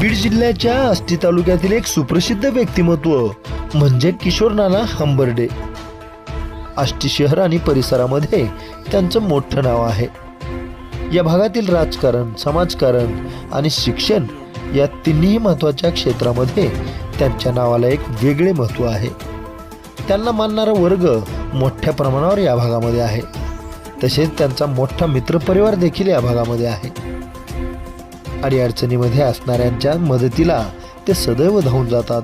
बीड जिल्ह्याच्या आष्टी तालुक्यातील एक सुप्रसिद्ध व्यक्तिमत्व म्हणजे किशोर नाना हंबर्डे. आष्टी शहर आणि परिसरामध्ये त्यांचं मोठं नाव आहे. या भागातील राजकारण समाजकारण आणि शिक्षण या तिन्ही महत्त्वाच्या क्षेत्रामध्ये त्यांच्या नावाला एक वेगळे महत्त्व आहे. त्यांना मानणारा वर्ग मोठ्या प्रमाणावर या भागामध्ये आहे. तसेच त्यांचा मोठा मित्रपरिवार देखील या भागामध्ये आहे. अडीअडचणीमध्ये असणाऱ्यांच्या मदतीला ते सदैव धावून जातात.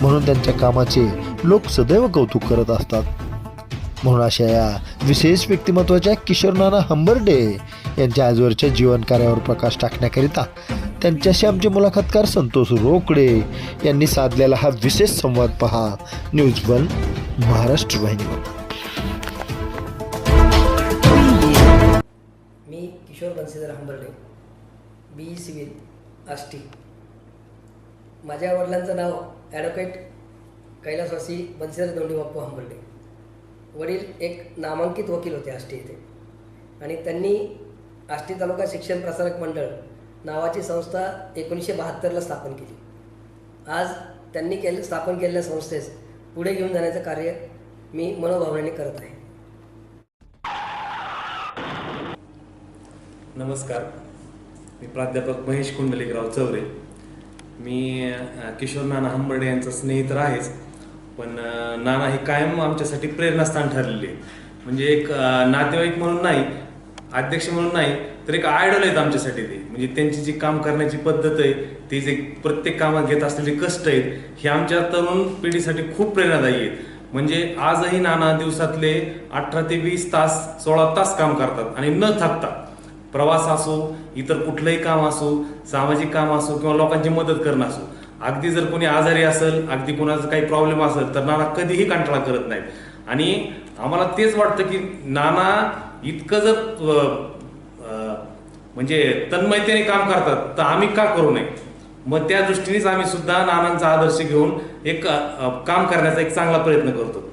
म्हणून त्यांच्या कामाचे लोक सदैव कौतुक करत असतात. म्हणून अशा या विशेष व्यक्तिमत्वाच्या किशोर नाना हंबर्डे यांच्या आजवरच्या जीवन कार्यावर प्रकाश टाकण्याकरिता त्यांच्याशी आमचे मुलाखतकार संतोष रोकडे यांनी साधलेला हा विशेष संवाद पहा. न्यूज वन महाराष्ट्र वाहिनीवर मी किशोर बनसीधर हंबर्डे. बी सिव्हिल आष्टी माझ्या वडिलांचं नाव ॲडव्होकेट कैलासवासी बनसीधर दोंडी बाप्पू हंबर्डे. वडील एक नामांकित वकील होते आष्टी येथे. आणि त्यांनी आष्टी तालुका शिक्षण प्रसारक मंडळ नावाची संस्था एकोणीसशे बहात्तरला स्थापन केली. आज त्यांनी केले स्थापन केलेल्या संस्थेस पुढे घेऊन जाण्याचं कार्य मी मनोभावनेने करत आहे. नमस्कार. मी प्राध्यापक महेश कुंडलिकराव चौरे. मी किशोर नाना हंबर्डे यांचा स्नेही तर आहेच पण नाना हे कायम आमच्यासाठी प्रेरणास्थान ठरलेले आहे. म्हणजे एक नातेवाईक म्हणून नाही अध्यक्ष म्हणून नाही तर एक आयडल आहेत आमच्यासाठी ते. म्हणजे त्यांची जी काम करण्याची पद्धत आहे ती जे प्रत्येक कामात घेत असलेले कष्ट आहेत हे आमच्या तरुण पिढीसाठी खूप प्रेरणादायी आहेत. म्हणजे आजही नाना दिवसातले अठरा ते वीस तास सोळा तास काम करतात आणि न थकता प्रवास असो इतर कुठलंही काम असो सामाजिक काम असो किंवा लोकांची मदत करणं असो अगदी जर कोणी आजारी असेल अगदी कोणाचा काही प्रॉब्लेम असेल तर नाना कधीही कंटाळा करत नाहीत. आणि आम्हाला तेच वाटतं की नाना इतकं जर म्हणजे तन्मयतेने काम करतात तर आम्ही का करू नये? मग त्या दृष्टीनेच आम्ही सुद्धा नानांचा आदर्श घेऊन एक काम करण्याचा एक चांगला प्रयत्न करतो.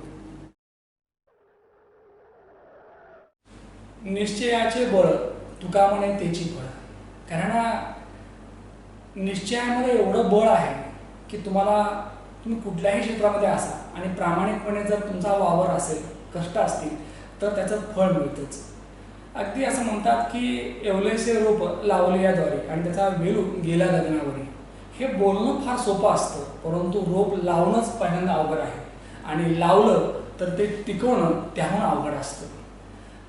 निश्चयाचे बळ. तुका म्हणे त्याची फळ. कारण निश्चयामध्ये एवढं बळ आहे की तुम्हाला तुम्ही कुठल्याही क्षेत्रामध्ये असा आणि प्रामाणिकपणे जर तुमचा वावर असेल कष्ट असतील तर त्याचं फळ मिळतंच. अगदी असं म्हणतात की एवलेसे रोप लावले याद्वारे आणि त्याचा वेलू गेला लग्नावर. हे बोलणं फार सोपं असतं परंतु रोप लावणंच पहिल्यांदा अवघड आहे. आणि लावलं तर ते टिकवणं त्याहून अवघड असतं.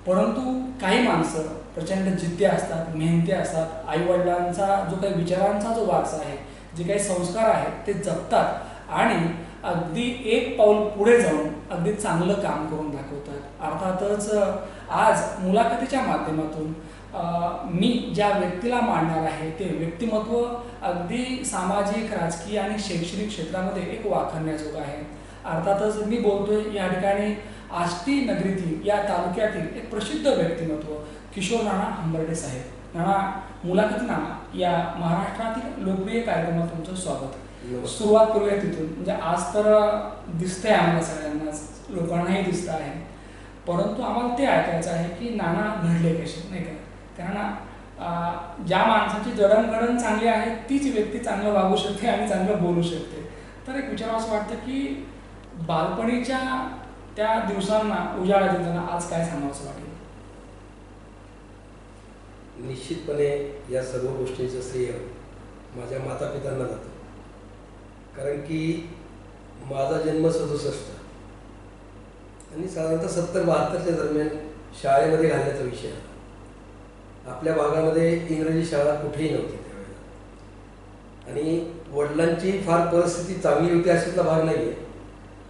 परंतु काही माणसं प्रचंड जिद्दी असतात मेहनती असतात. आईवडिलांचा जो काही विचारांचा जो वारसा आहे जे काही संस्कार आहेत ते जपतात आणि अगदी एक पाऊल पुढे जाऊन अगदी चांगलं काम करून दाखवतात. अर्थातच आज मुलाखतीच्या माध्यमातून मी ज्या व्यक्तीला मांडणार आहे ते व्यक्तिमत्व अगदी सामाजिक राजकीय आणि शैक्षणिक क्षेत्रामध्ये एक वाखाणण्याजोगं आहे. अर्थातच मी बोलतोय या ठिकाणी आष्टी नगरीतील या तालुक्यातील एक प्रसिद्ध व्यक्तिमत्व किशोर नाना हंबर्डे साहेब. नाना मुलाखतनामा या महाराष्ट्रातील लोकप्रिय कार्यक्रमात तुमचं स्वागत. सुरुवात करूया तिथून. म्हणजे आज तर दिसतंय आम्हाला सगळ्यांनाच लोकांनाही दिसतं आहे. परंतु आम्हाला ते ऐकायचं आहे की नाना घडले कसे नाही का? कारण ज्या माणसाची जडणघडण चांगली आहे तीच व्यक्ती चांगलं वागू शकते आणि चांगलं बोलू शकते. तर एक विचार असं वाटतं की बालपणीच्या त्या दिवसांना उजाळा देताना आज काय सांगावंच वाटेल? निश्चितपणे या सर्व गोष्टींचं श्रेय माझ्या मातापित्यांना जातं. कारण की माझा जन्म सदुसष्ट. आणि साधारणतः सत्तर बहात्तरच्या दरम्यान शाळेमध्ये घालण्याचा विषय आला आपल्या भागामध्ये इंग्रजी शाळा कुठेही नव्हती त्यावेळेला. आणि वडिलांची फार परिस्थिती चांगली होती अशातला भाग नाही आहे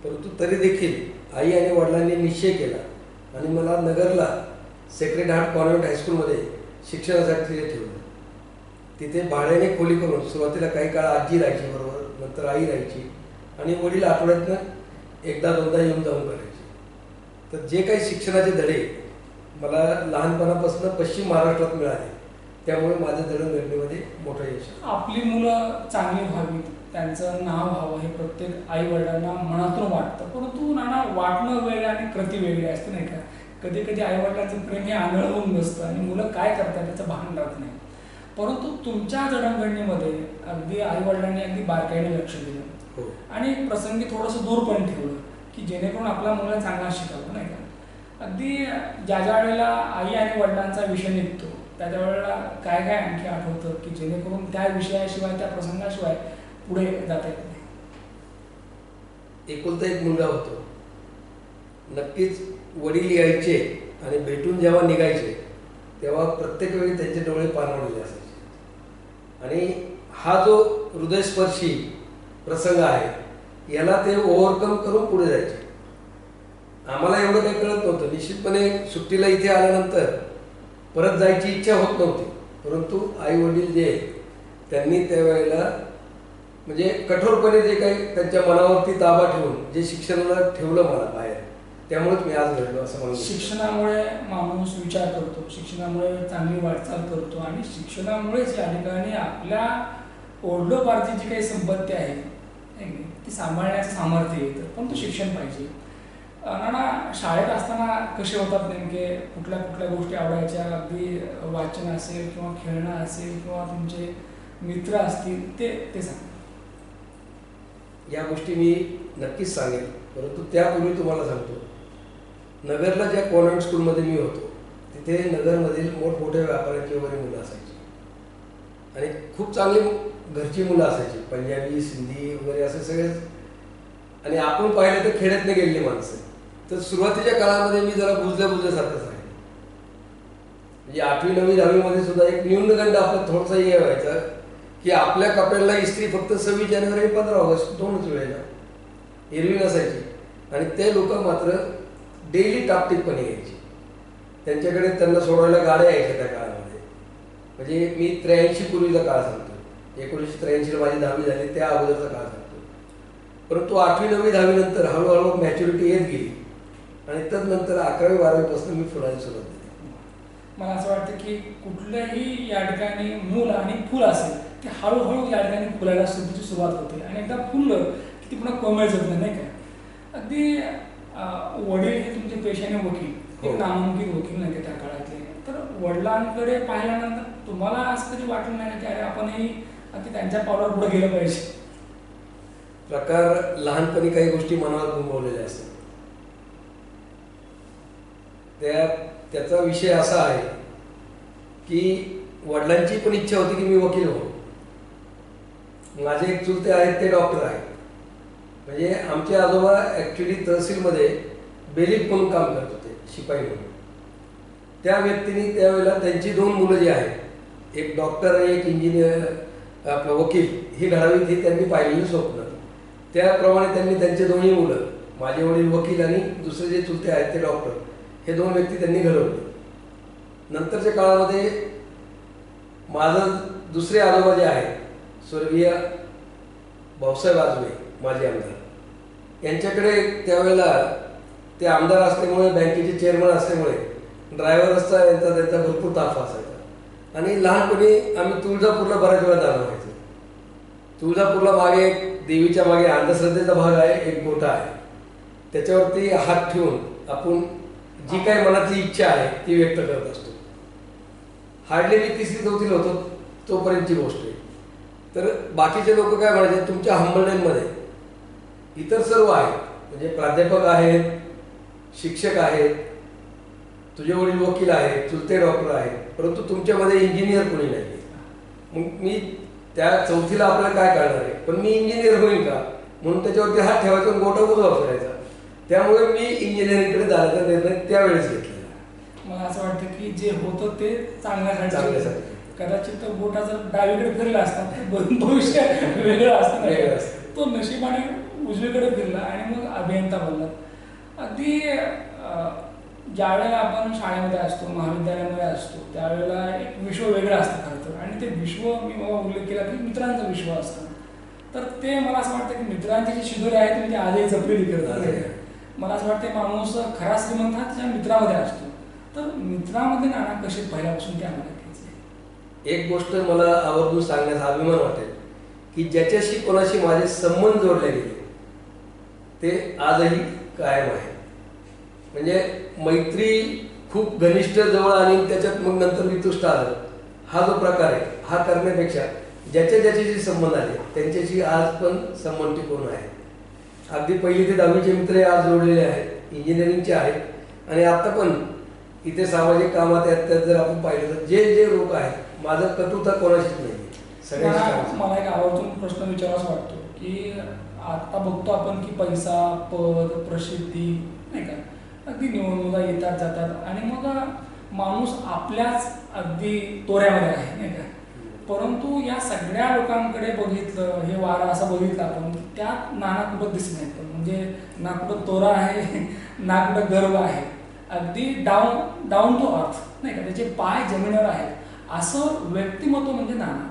परंतु तरी देखील आई आणि वडिलांनी निश्चय केला. आणि मला नगरला सेक्रेड हार्ट कॉन्व्हेंट हायस्कूलमध्ये शिक्षणासाठी तिथे ठेवलं. तिथे भाड्याने खोली करून सुरुवातीला काही काळ आजी राहायची बरोबर नंतर आई राहायची आणि वडील आठवड्यातनं एकदा दोनदा येऊन जाऊन करायचे तर जे काही शिक्षणाचे धडे मला लहानपणापासून पश्चिम महाराष्ट्रात मिळाले त्यामुळे माझ्या दळणघडणीमध्ये मोठं यश आपली मुलं चांगली व्हावी त्यांचं नाव व्हावं हे प्रत्येक आई वडिलांना मनातून वाटतं. परंतु नाना वाटणं वेगळं आणि कृती वेगळी असते नाही का? कधी कधी आई वडिलांचं प्रेम हे आंधळ होऊन बसतं आणि मुलं काय करतात त्याचं भान राहत नाही. परंतु तुमच्या जडणघडणीमध्ये अगदी आईवडिलांनी अगदी बारकाईने लक्ष दिलं. हो. आणि प्रसंगी थोडंसं दूर पण ठेवलं की जेणेकरून आपला मुलं चांगला शिकावं नाही का? अगदी ज्या ज्या वेळेला आई आणि वडिलांचा विषय निघतो त्या त्या वेळेला काय काय आणखी आठवतं की जेणेकरून त्या विषयाशिवाय त्या प्रसंगाशिवाय पुढे जाता येत नाही. एकुलता एक मुलगा होतो. नक्कीच वडील यायचे आणि भेटून जेव्हा निघायचे तेव्हा प्रत्येक वेळी त्यांचे डोळे पाणवलेले असायचे. आणि हा जो हृदयस्पर्शी प्रसंग आहे याला ते ओव्हरकम करून पुढे जायचे. आम्हाला एवढं काही कळत नव्हतं. निश्चितपणे सुट्टीला इथे आल्यानंतर परत जायची इच्छा होत नव्हती. परंतु आई वडील जे आहेत, त्यांनी त्यावेळेला म्हणजे कठोरपणे जे काही त्यांच्या मनावरती ताबा ठेवून जे शिक्षणाला ठेवलं मला बाहेर त्यामुळेच मी आज घडलो असं म्हणून शिक्षणामुळे माणूस विचार करतो शिक्षणामुळे चांगली वाटचाल करतो आणि शिक्षणामुळेच या ठिकाणी आपल्या ओढलोपारची जी काही संपत्ती आहे नाही, ती सांभाळण्याचं सामर्थ्य येतं पण तो शिक्षण पाहिजे. नाना शाळेत असताना कसे होतात नेमके? कुठल्या कुठल्या गोष्टी आवडायच्या? अगदी वाचन असेल किंवा खेळणं असेल किंवा तुमचे मित्र असतील ते ते सांगतात या गोष्टी मी नक्कीच सांगेन परंतु त्यापूर्वी तुम्हाला सांगतो. नगरला ज्या कॉन्व्हेंट स्कूलमध्ये मी होतो तिथे नगरमधील मोठमोठ्या व्यापाऱ्यांची वगैरे मुलं असायची. आणि खूप चांगली घरची मुलं असायची पंजाबी सिंधी वगैरे असे सगळेच आणि आपण पाहिलं तर खेड्यातले गेलेली माणसं. तर सुरुवातीच्या काळामध्ये मी जरा बुजल्या बुजल्यासारखंच आहे म्हणजे आठवी नववी दहावीमध्ये सुद्धा एक न्यूनगंड आपला थोडासा हे व्हायचा. की आपल्या कपड्याला इस्त्री फक्त सव्वीस जानेवारी पंधरा ऑगस्ट दोनच वेळेला. एरवी नसायची आणि ते लोक मात्र डेली टापटीपणे यायची. त्यांच्याकडे त्यांना सोडायला गाड्या यायच्या त्या काळामध्ये. म्हणजे मी त्र्याऐंशी पूर्वीचा काळ सांगतो. एकोणीसशे त्र्याऐंशीला माझी दहावी झाली त्या अगोदरचा काळ सांगतो. परंतु आठवी नववी दहावीनंतर हळूहळू मॅच्युरिटी येत गेली. आणि तदनंतर अकरावी बारावीपासून मी फुलायला सुरुवात केली. मला असं वाटतं की कुठलंही या ठिकाणी मूल आणि फुल असेल ते हळूहळू या ठिकाणी फुलायला सुरुवातीची सुरुवात होते. आणि एकदा फुललं की ती पुन्हा कोमेल जात नाही का? अगदी वडील हे तुमचे पेशाने वकील हो. एक नामांकित वकील नाही त्या काळातले? तर वडिलांकडे पाहिल्यानंतर तुम्हाला असं कधी वाटलं नाही का की अरे आपणही अगदी त्यांच्या पावलावर पुढे गेलं पाहिजे? प्रकार लहानपणी काही गोष्टी मनावर घुमवलेल्या असतात. त्या त्याचा विषय असा आहे की वडिलांची पण इच्छा होती की मी वकील हो माझे एक चुलते आहेत ते डॉक्टर आहेत. म्हणजे आमचे आजोबा ॲक्च्युली तहसीलमध्ये बेलीफ म्हणून काम करत होते शिपाई म्हणून. त्या व्यक्तीने त्यावेळेला त्यांची दोन मुलं जी आहेत एक डॉक्टर आणि एक इंजिनियर आपलं वकील ही घडावीत ही त्यांनी पाहिलेली स्वप्न. त्याप्रमाणे त्यांनी त्यांचे दोन्ही मुलं माझे वडील वकील आणि दुसरे जे चुलते आहेत ते डॉक्टर हे दोन व्यक्ती त्यांनी घडवले नंतरच्या काळामध्ये माझं दुसरे आजोबा जे आहेत स्वर्गीय भाऊसाहेब आजवे माजी आमदार. यांच्याकडे त्यावेळेला ते आमदार असल्यामुळे बँकेचे चेअरमन असल्यामुळे ड्रायव्हर असता यांचा त्यांचा भरपूर ताफा असायचा. आणि लहानपणी आम्ही तुळजापूरला बऱ्याच वेळा जाणं व्हायचं. तुळजापूरला मागे एक देवीच्या मागे अंधश्रद्धेचा भाग आहे एक मोठा आहे. त्याच्यावरती हात ठेवून आपण जी काही मनाची इच्छा आहे ती व्यक्त करत असतो. हार्डली मी तिसरी चौथीला होतो तोपर्यंतची गोष्ट आहे. तर बाकीचे लोक काय म्हणायचे तुमच्या हंबर्डेनमध्ये इतर सर्व आहेत. म्हणजे प्राध्यापक आहेत शिक्षक आहेत तुझे वडील वकील आहेत चुलते डॉक्टर आहेत. परंतु तुमच्यामध्ये इंजिनियर कोणी नाही मग मी त्या चौथीला आपल्याला काय कळणार आहे? पण मी इंजिनियर होईल का? म्हणून त्याच्यावरती हात ठेवायचा गोटा उजवा फिरायचा त्यामुळे मी इंजिनिअरिंगकडे जाण्याचा निर्णय त्यावेळेस घेतलेला मला असं वाटतं की जे होतं ते चांगल्यासाठी चांगल्यासाठी. कदाचित तो बोटा जर डावीकडे फिरला असता भविष्य वेगळं असतं. तो नशिबाने उजवीकडे फिरला आणि मग अभियंता बनला. अगदी अं, ज्यावेळेला आपण शाळेमध्ये असतो महाविद्यालयामध्ये असतो त्यावेळेला एक विश्व वेगळं असतं खरं तर. आणि ते विश्व मी मला उल्लेख केला की मित्रांचं विश्व असतं. तर ते मला असं वाटतं की मित्रांची जी शिदोरी आहे ती म्हणजे आजही जपलेली करतात. मला असं वाटतं माणूस खरा श्रीमंत हा त्याच्या मित्रामध्ये असतो. तर मित्रामध्ये नाना कसे पहिल्यापासून ते आम्हाला एक गोष्ट मला आवर्जून सांगण्याचा अभिमान वाटेल की ज्याच्याशी कोणाशी माझे संबंध जोडले गेले ते आजही कायम आहे. म्हणजे मैत्री खूप घनिष्ठ जवळ आणि त्याच्यात मग नंतर वितुष्ट आलं. हा जो प्रकार आहे हा करण्यापेक्षा ज्याच्या ज्याच्याशी संबंध आले त्यांच्याशी आज पण संबंध टिकून आहे. अगदी पहिली ते दहावीचे मित्र आज जोडलेले आहेत इंजिनिअरिंगचे आहेत आणि आता पण इथे सामाजिक कामात आहेत त्यात जर आपण पाहिलं तर जे जे लोक आहेत माझं कटुता कोणाशीच नाही. मला एक आवर्जून प्रश्न विचारावासा वाटतो की आता बघतो आपण की पैसा पद प्रसिद्धी नाही का? अगदी निवडणुका येतात जातात आणि मग माणूस आपल्याच अगदी तोऱ्यामध्ये आहे नाही का? परंतु या सगळ्या लोकांकडे बघितलं हे वारा असं बघितलं आपण त्यात नाना कुठं नाही. पण म्हणजे ना कुठं तोरा आहे ना कुठं गर्व आहे. अगदी डाऊन डाऊन टू अर्थ नाही का? त्याचे पाय जमिनीवर आहेत. असं व्यक्तिमत्व म्हणजे नाना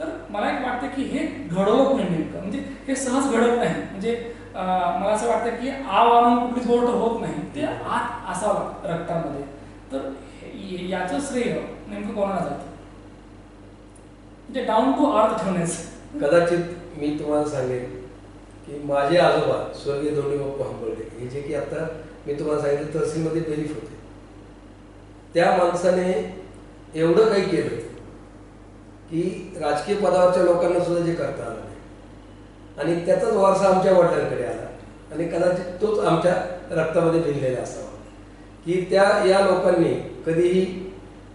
तर मला एक वाटतं की हे घडवत नाही नेमकं. म्हणजे हे सहज घडत नाही. म्हणजे मला असं वाटतं की आव आणून कुठलीच गोष्ट होत नाही. ते आत असावं रक्तामध्ये. तर याचं श्रेय नेमकं कोणाला जातं? म्हणजे डाऊन टू अर्थ ठेवण्याचं. कदाचित मी तुम्हाला सांगेन की माझे आजोबा स्वर्गीय दोन्ही बाप्पा हंबर्डे हे जे की आता मी तुम्हाला सांगितलं तहसीलमध्ये बेलीफ होते. त्या माणसाने एवढं काही केलं की राजकीय पदावरच्या लोकांना सुद्धा जे करता आलं नाही. आणि त्याचाच वारसा आमच्या वडिलांकडे आला. आणि कदाचित तोच आमच्या रक्तामध्ये भिनलेला असावा. की त्या या लोकांनी कधीही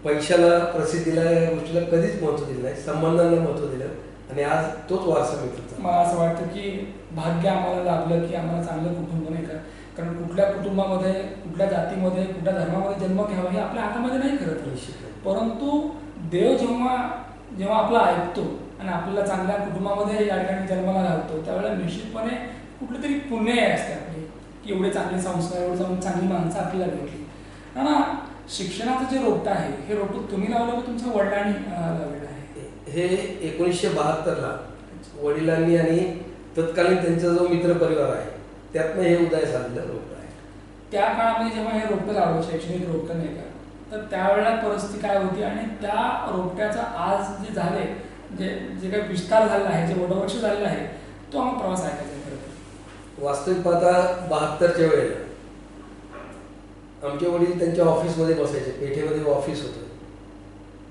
पैशाला प्रसिद्धीला या गोष्टीला कधीच महत्त्व दिलं नाही संबंधांना महत्त्व दिलं. आणि आज तोच वारसा मिळतो. मला असं वाटतं की भाग्य आम्हाला लाभलं की आम्हाला चांगलं कुटुंब नाही का? कारण कुठल्या कुटुंबामध्ये कुठल्या जातीमध्ये कुठल्या धर्मामध्ये जन्म घ्यावा हे आपल्या हातामध्ये नाही खरं तर. परंतु देव जेव्हा जेव्हा आपला ऐकतो आणि आपल्याला चांगल्या कुटुंबामध्ये या ठिकाणी जन्माला घालतो त्यावेळेला निश्चितपणे कुठली तरी पुण्य असते आपले की एवढे चांगले संस्कार एवढे चांगली चांगली माणसं आपल्याला भेटली. ना शिक्षणाचं जे रोपट आहे हे रोपट तुम्ही लावलं की तुमच्या वडिलांनी लावलेलं आहे? हे एकोणीसशे बहात्तरला वडिलांनी आणि तत्कालीन त्यांचा जो मित्र परिवार आहे त्यातनं हे उदय साधलेलं रोप आहे. त्या काळामध्ये जेव्हा हे रोपटं लावलं शैक्षणिक रोपटं नाही का तर त्यावेळेला परिस्थिती काय होती आणि त्या रोपट्याचा आज जे झाले जे जे काही विस्तार झालेला आहे जे वटवृक्ष झालेला आहे तो आम्हाला प्रवास ऐकायचा खरं. वास्तविक पाहता बहात्तरच्या वेळेला आमचे वडील त्यांच्या ऑफिसमध्ये बसायचे पेठेमध्ये ऑफिस होतं.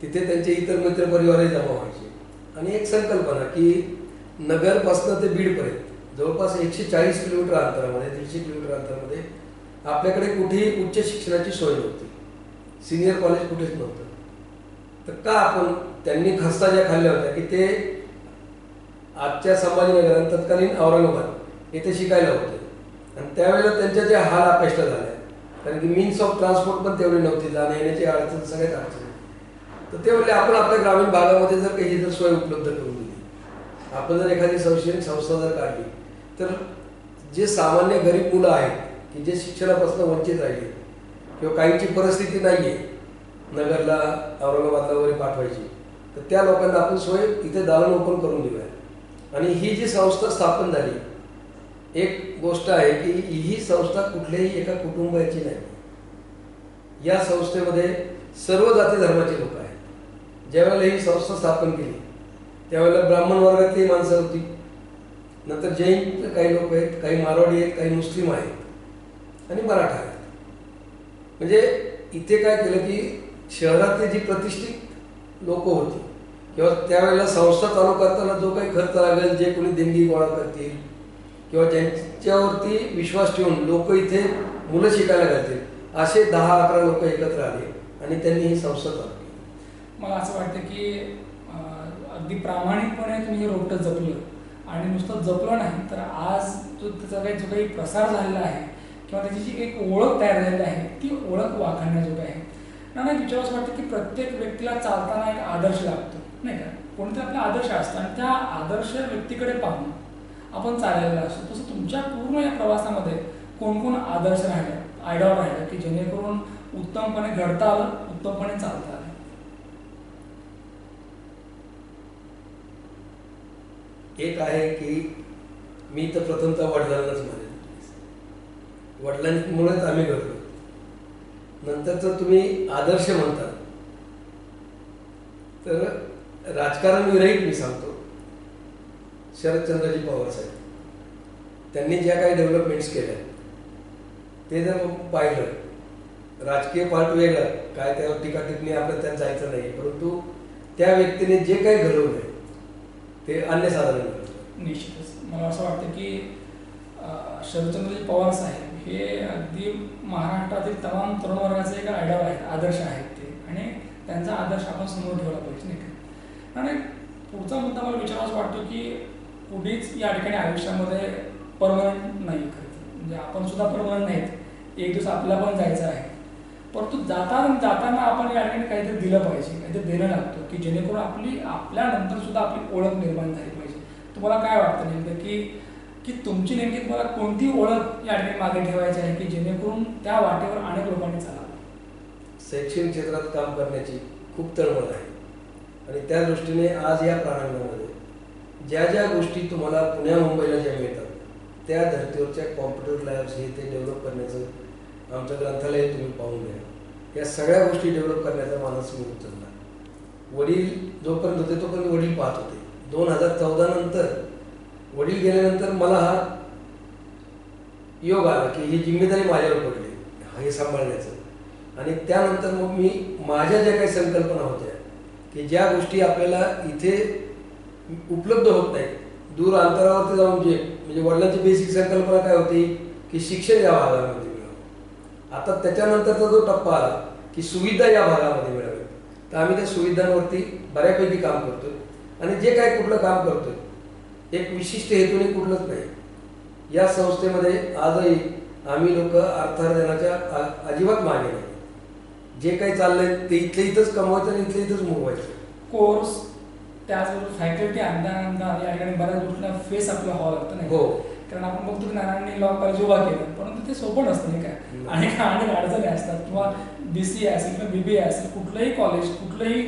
तिथे त्यांचे इतर मित्र परिवारही जमा व्हायचे. आणि एक संकल्पना की नगरपासून ते बीडपर्यंत. जवळपास एकशे चाळीस किलोमीटर अंतरामध्ये दीडशे किलोमीटर अंतरामध्ये आपल्याकडे कुठेही उच्च शिक्षणाची सोय नव्हती. सिनियर कॉलेज कुठेच नव्हतं. तर का आपण त्यांनी खस्ता ज्या खाल्ल्या होत्या की ते आजच्या संभाजीनगर तत्कालीन औरंगाबाद येथे शिकायला होते. आणि त्यावेळेला त्यांच्या ज्या हाल अपेष्टा झाल्या कारण की मीन्स ऑफ ट्रान्सपोर्ट पण तेवढी नव्हती जाण्या येण्याची अडचण सगळ्यात अडचण तर ते म्हणले आपण आपल्या ग्रामीण भागामध्ये जर काही जर सोय उपलब्ध करून दिली आपण जर एखादी शैक्षणिक संस्था जर काढली तर जे सामान्य गरीब मुलं आहेत की जे शिक्षणापासून वंचित राहिले किंवा काहींची परिस्थिती नाही आहे नगरला औरंगाबादला वगैरे पाठवायची तर त्या लोकांना आपण सोय इथे दालन ओपन करून देऊया. आणि ही जी संस्था स्थापन झाली एक गोष्ट आहे की ही संस्था कुठल्याही एका कुटुंबाची नाही. या संस्थेमध्ये सर्व जाती धर्माचे लोक आहेत. ज्यावेळेला ही संस्था स्थापन केली त्यावेळेला ब्राह्मण वर्गातली माणसं होती. नंतर जैन काही लोक आहेत काही मारवाडी आहेत काही मुस्लिम आहेत आणि मराठा आहेत. म्हणजे इथे काय केलं की शहरातली जी प्रतिष्ठित लोक होती किंवा त्यावेळेला संस्था चालू करताना जो काही खर्च लागेल जे कोणी देणगी गोळा करतील किंवा ज्यांच्यावरती विश्वास ठेवून लोक इथे मुलं शिकायला घालतील असे दहा अकरा लोक एकत्र आले आणि त्यांनी ही संस्था चालू केली. मला असं वाटतं की अगदी प्रामाणिकपणे तुम्ही हे रोपटं जपलं. आणि नुसतं जपलं नाही तर आज जो त्याचा काही जो काही प्रसार झालेला आहे किंवा त्याची जी एक ओळख तयार झालेली आहे ती ओळख वाखाणण्याजोग आहे. ना नाही विचार असं वाटतं की प्रत्येक व्यक्तीला चालताना एक आदर्श लागतो नाही का? कोणतरी आपला आदर्श असतं आणि त्या आदर्श व्यक्तीकडे पाहून आपण चाललेला असतो. तसं तुमच्या पूर्ण या प्रवासामध्ये कोण कोण आदर्श राहिले आयडॉल राहिलं की जेणेकरून उत्तमपणे घडता आलं उत्तमपणे चालता आलं? एक आहे की मी तर प्रथमतः वडिलांनाच म्हणेन. वडिलांमुळेच आम्ही घडलो. नंतरचं तुम्ही आदर्श म्हणता. तर राजकारण विरहित मी सांगतो. शरदचंद्रजी पवार साहेब. त्यांनी ज्या काही डेव्हलपमेंट्स केल्या ते जर पाहिलं राजकीय पार्ट वेगळा काय त्यावर टीका टिप्पणी आपलं त्यात जायचं नाही. परंतु त्या व्यक्तीने जे काही घडवलंय ते अन्यसाधारण घडवलं निश्चितच. मला असं वाटतं की शरदचंद्रजी पवार साहेब हे अगदी महाराष्ट्रातील तमाम तरुण वर्गाचे एक आयडॉल आहेत आदर्श आहेत ते. आणि त्यांचा आदर्श आपण समोर ठेवला पाहिजे नाही का? आणि पुढचा मुद्दा मला विचारावासा वाटतो की कुणीच या ठिकाणी आयुष्यामध्ये परमनंट नाही खरं म्हणजे आपण सुद्धा परमनंट नाहीत. एक दिवस आपल्याला पण जायचं आहे. परंतु जाताना जाताना आपण या ठिकाणी काहीतरी दिलं पाहिजे काहीतरी देणं लागतो की जेणेकरून आपली आपल्यानंतर सुद्धा आपली ओळख निर्माण झाली पाहिजे. तुम्हाला काय वाटतं नेमकं की की तुमची नेमकी तुम्हाला कोणती ओळख या ठिकाणी मागे ठेवायची आहे की जेणेकरून त्या वाटेवर अनेक लोकांनी चालावं? शैक्षणिक क्षेत्रात काम करण्याची खूप तळमळ आहे. आणि त्या दृष्टीने आज या प्रारंभामध्ये ज्या ज्या गोष्टी तुम्हाला पुण्या मुंबईला ज्या मिळतात त्या धर्तीवरच्या कॉम्प्युटर लॅब्स हे ते डेव्हलप करण्याचं आमचं ग्रंथालय तुम्ही पाहून द्या या सगळ्या गोष्टी डेव्हलप करण्याचा मानस मी उचलला वडील जोपर्यंत होते तोपर्यंत वडील पाहत होते. दोन हजार चौदा नंतर वडील गेल्यानंतर मला हा योग आला की ही जिम्मेदारी माझ्यावर पडली हे सांभाळण्याचं. आणि त्यानंतर मग मी माझ्या ज्या काही संकल्पना होत्या की ज्या गोष्टी आपल्याला इथे उपलब्ध होत नाहीत दूर अंतरावरती जाऊन जे म्हणजे वडिलांची बेसिक संकल्पना काय होती की शिक्षण या भागामध्ये आता त्याच्यानंतरचा जो टप्पा आला की सुविधा या भागामध्ये मिळावी. तर आम्ही त्या सुविधांवरती बऱ्यापैकी काम करतोय. आणि जे काय कुठलं काम करतोय एक विशिष्ट हेतूने कुठलंच नाही. या संस्थेमध्ये आजही आम्ही लोक अर्थार्जनाच्या अजिबात मागे नाही. जे काही चाललंय ते इथल्या इथंच कमवायचं आणि इथल्या इथंच मोगवायचं कोर्स त्याचबरोबर फॅकल्टी या ठिकाणी बऱ्याच गोष्टींना फेस आपल्याला व्हावं लागतं नाही? हो. कारण आपण बघतो की नारायणनी लॉ कॉलेज उभा केलं परंतु ते सोपं नसतं नाही काय. अनेक अनेक अडचणी असतात किंवा बी सी असेल किंवा बी बी असेल कुठलंही कॉलेज कुठलंही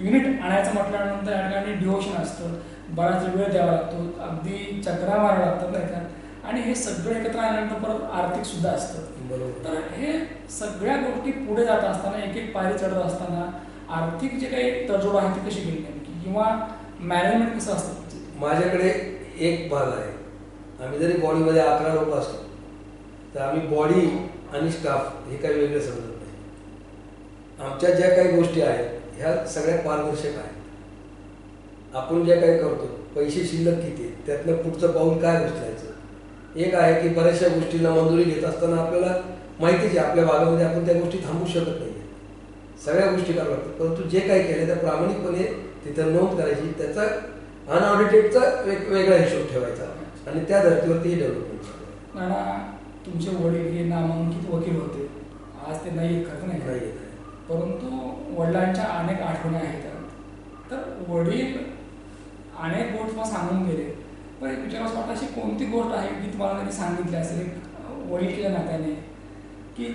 युनिट आणायचं म्हटल्यानंतर या ठिकाणी डिवोशन असतं. बराच वेळ द्यावा लागतो. अगदी चक्रा मारावं लागतात नाही का? आणि हे सगळं एकत्र आल्यानंतर परत आर्थिक सुद्धा असतं. बरोबर. तर हे सगळ्या गोष्टी पुढे जात असताना एक एक पायरी चढत असताना आर्थिक जे काही तडजोड आहे ती कशी केली नेमकी? किंवा मॅनेजमेंट कसं असतं? माझ्याकडे एक भाग आहे. आम्ही जरी बॉडीमध्ये अकरा लोक असतो तर आम्ही बॉडी आणि स्टाफ हे काही वेगळं समजत नाही. आमच्या ज्या काही गोष्टी आहेत ह्या सगळ्या पारदर्शक आहेत. आपण ज्या काही करतो पैसे शिल्लक किती त्यातलं त्यातनं पुढचं पाऊल काय उचलायचं? एक आहे की बऱ्याचशा गोष्टींना मंजुरी घेत असताना आपल्याला माहितीच आहे आपल्या भागामध्ये आपण त्या गोष्टी थांबू शकत नाही. सगळ्या गोष्टी कराव्या लागतात. परंतु जे काही केलं त्या प्रामाणिकपणे तिथं नोंद करायची त्याचा अनऑडिटेडचा वेग वेगळा हिशोब ठेवायचा. आणि त्या धर्तीवरती डेव्हलपमेंट तुमचे वडील हे नामांकित वकील होते. आज ते नाही खरं नाही. परंतु वडिलांच्या अनेक आठवणी आहेत तर वडील अनेक गोष्ट तुम्हाला सांगून गेले. पण एक विचारायचं वाटतं अशी कोणती गोष्ट आहे की तुम्हाला त्यांनी सांगितली असेल? एक वडील केल्या नात्याने की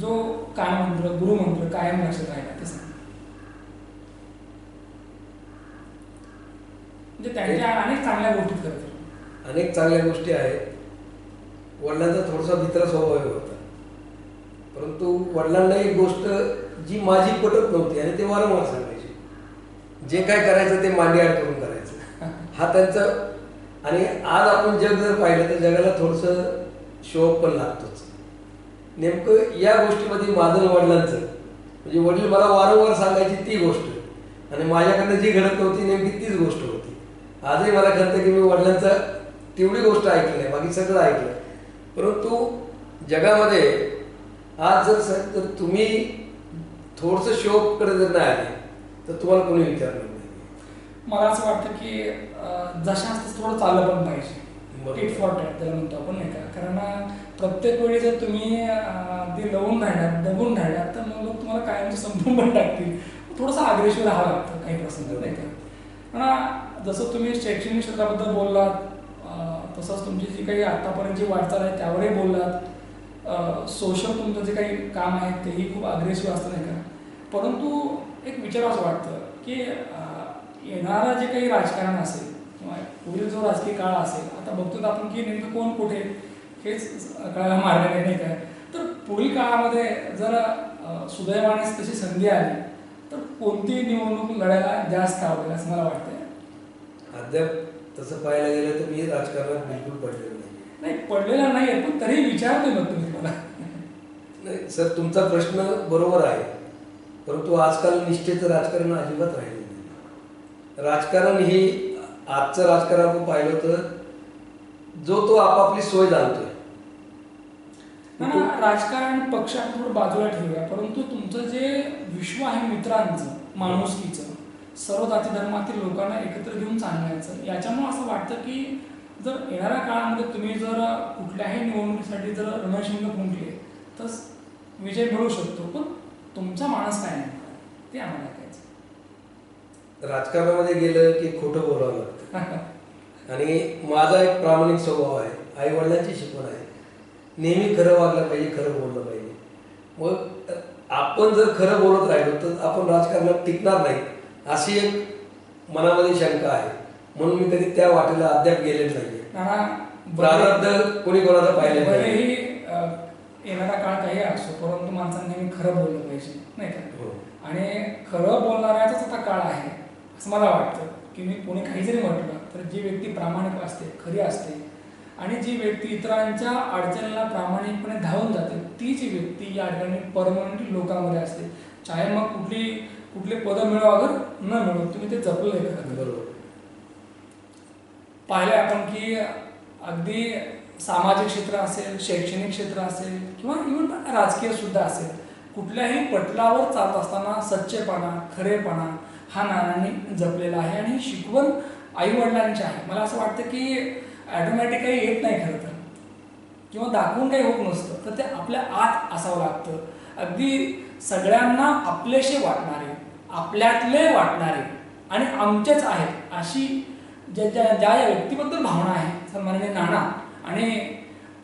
जो कानमंत्र गुरुमंत्र कायम लक्षात राहिला ते सांग. म्हणजे त्यांच्या अनेक चांगल्या गोष्टी खरं तर अनेक चांगल्या गोष्टी आहेत. वडिलांचा थोडासा भित्र स्वभाव होता. परंतु वडिलांना एक गोष्ट जी माझी पटत नव्हती आणि ते वारंवार सांगायचे. जे काय करायचं ते मांडीआड करून करायचं. हा त्यांचा आणि आज आपण जग जर पाहिलं तर जगाला थोडंसं शोक पण लागतोच. नेमकं या गोष्टीमध्ये माझं वडिलांचं म्हणजे वडील मला वारंवार सांगायची ती गोष्ट आणि माझ्याकडनं जी घडत नव्हती नेमकी तीच गोष्ट होती. आजही मला कळतं की मी वडिलांचा तेवढी गोष्ट ऐकली नाही बाकी सगळं ऐकलं. परंतु जगामध्ये आज जर जर तुम्ही थोडंसं शोककडे जर नाही आले तर तुम्हाला कोणी विचारणार नाही. मला असं वाटतं की अं, जशास तसं थोडं चाललं पण पाहिजे. टिट फॉर टॅट त्याला म्हणतो आपण नाही का? कारण प्रत्येक वेळी जर तुम्ही अगदी लवून राहिलात दबून राहिलात तर मग लोक तुम्हाला कायमचे संपून पण टाकतील. थोडंसं अग्रेसिव्ह राहावं लागतं काही प्रसंग नाही का? जसं तुम्ही शैक्षणिक क्षेत्राबद्दल बोललात तसंच तुमची जी काही आतापर्यंतची वाटचाल आहे त्यावरही बोललात. सोशल तुमचं जे काही काम आहे तेही खूप अग्रेसिव्ह असतं नाही का? परंतु एक विचार असं वाटतं की येणारा येणारं जे काही राजकारण असेल किंवा पुढील जो राजकीय काळ असेल आता बघतो आपण की नेमकं कोण कुठे हेच कळायला मार्ग नाही काय तर पुढील काळामध्ये जर सुदैवाने तशी संधी आली तर कोणती निवडणूक लढायला जास्त आवडेल असं मला वाटतं अद्याप तसं पाहायला गेलं तर मी राजकारणात बिलकुल पडलेलो नाही. नाही पडलेला नाही आहे पण तरी विचारतोय मग तुम्ही मला. नाही सर तुमचा प्रश्न बरोबर आहे. परंतु आजकाल निष्ठेचं राजकारण अजिबात राहिलेलं नाही. राजकारण ही आजचं राजकारण आपण पाहिलं तर जो तो आपापली सोय जाणतोय. राजकारण पक्ष आपण थोडं बाजूला ठेवूया. परंतु तुमचं जे विश्व आहे मित्रांचं माणुसकीचं सर्व जाती धर्मातील लोकांना एकत्र घेऊन चालण्याचं. याच्यामुळे असं वाटतं की जर येणाऱ्या काळामध्ये तुम्ही जर कुठल्याही निवडणुकीसाठी जर रणशिंग फुंकले तर विजय मिळू शकतो. पण तुमचा माणूस काय नाही ते आम्हाला ऐकायचं. राजकारणामध्ये गेलं की खोटं बोलावं लागतं. आणि माझा एक प्रामाणिक स्वभाव आहे. आई वडिलांची शिकवण आहे. नेहमी खरं वागलं पाहिजे खरं बोललं पाहिजे. मग आपण जर खरं बोलत राहिलो तर आपण राजकारणात टिकणार नाही. अशी एक मनामध्ये शंका आहे. म्हणून मी कधी त्या वाटेला अद्याप गेलेलो नाहीये. प्रारब्ध कोणी कोणाचं पाहिलं नाही येणारा काळ काही असो परंतु माणसांनी नेहमी खरं बोललं पाहिजे नाही का? हो. आणि खरं बोलणाऱ्याचाच आता काळ आहे असं मला वाटतं की मी कोणी काही जरी म्हटलं तर जी व्यक्ती प्रामाणिक असते खरी असते आणि जी व्यक्ती इतरांच्या अडचणीला प्रामाणिकपणे धावून जाते ती जी व्यक्ती या ठिकाणी परमनंटली लोकांमध्ये असते चाहे मग कुठली कुठले पदं मिळो अगर न मिळो तुम्ही ते जपले खरं बरोबर. पाहिले आपण की अगदी सामाजिक क्षेत्र असेल शैक्षणिक क्षेत्र असेल किंवा इव्हन राजकीय सुद्धा असेल कुठल्याही पटलावर चालत असताना सच्चेपणा खरेपणा हा नानांनी जपलेला आहे आणि ही शिकवण आई वडिलांची आहे. मला असं वाटतं की ॲटोमॅटिक काही येत नाही खरं तर. किंवा दाखवून काही होत नसतं. तर ते आपल्या आत असावं लागतं. अगदी सगळ्यांना आपलेसे वाटणारे आपल्यातले वाटणारे आणि आमचेच आहेत अशी ज्या ज्या ज्या या व्यक्तीबद्दल भावना आहे सन्माननीय नाना आणि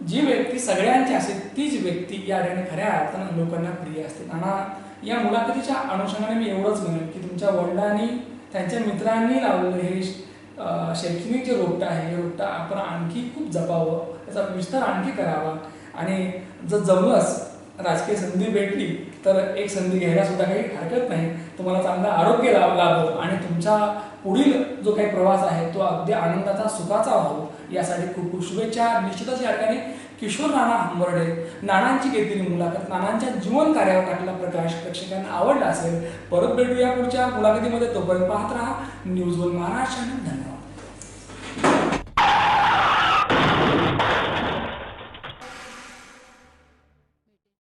जी व्यक्ती सगळ्यांची असेल तीच व्यक्ती या ठिकाणी खऱ्या अर्थानं लोकांना प्रिय असते. नाना या मुलाखतीच्या अनुषंगाने मी एवढंच म्हणेन की तुमच्या वडिलांनी त्यांच्या मित्रांनी लावलेलं हे शैक्षणिक जे रोपटं आहे हे रोपटं आपण आणखी खूप जपावं त्याचा विस्तार आणखी करावा आणि जर जमलंच राजकीय संधी भेटली तर एक संधी घ्यायला सुद्धा काही हरकत नाही. तुम्हाला चांगला आरोग्य लाभ लाभो आणि तुमचा पुढील जो काही प्रवास आहे तो अगदी आनंदाचा सुखाचा व्हावो. यासाठी खूप खूप शुभेच्छा. निश्चितच या ठिकाणी किशोर नाना हंबर्डे नानांची घेतलेली मुलाखत नानांच्या जीवन कार्यावर टाकलेला प्रकाश प्रेक्षकांना आवडला असेल. परत भेटूया पुढच्या मुलाखतीमध्ये. तोपर्यंत पाहत राहा. न्यूज वन महाराष्ट्र धन्यवाद.